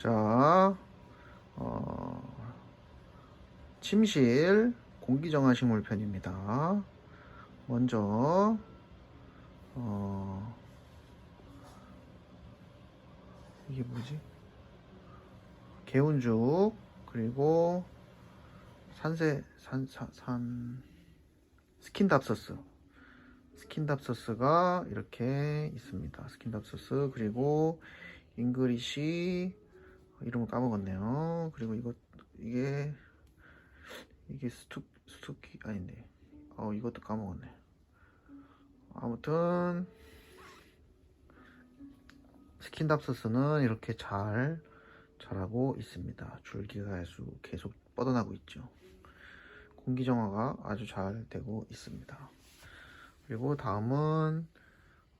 자, 어, 침실 공기정화식 물 편입니다. 먼저, 어, 이게 뭐지? 개운죽, 그리고 산세, 산, 산, 산 스킨답소스. 스킨답소스가 이렇게 있습니다. 스킨답소스, 그리고 잉글리시, 이름을 까먹었네요. 그리고 이것, 이게, 이게 스투, 스투키, 아닌데. 어, 이것도 까먹었네. 아무튼, 스킨답소스는 이렇게 잘 자라고 있습니다. 줄기가 아주 계속 뻗어나고 있죠. 공기 정화가 아주 잘 되고 있습니다. 그리고 다음은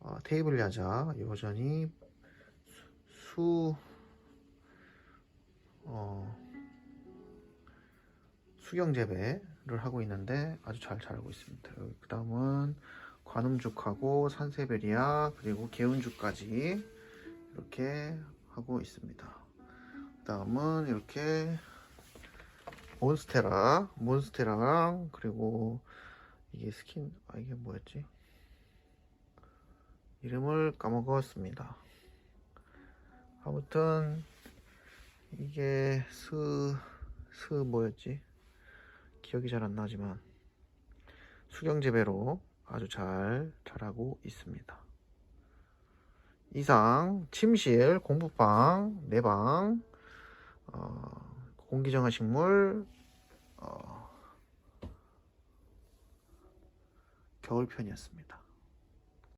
어, 테이블 야자 여전히 수 수경 재배를 하고 있는데 아주 잘 자라고 있습니다. 그 다음은 관음죽하고 산세베리아 그리고 개운죽까지 이렇게 하고 있습니다. 그 다음은 이렇게 몬스테라 몬스테라랑 그리고 이게 스킨 아 이게 뭐였지 이름을 까먹었습니다 아무튼 이게 스, 스 뭐였지 기억이 잘 안 나지만 수경재배로 아주 잘 자라고 있습니다 이상 침실 공부방 내방 어, 공기정화 식물 어, 겨울편이었습니다.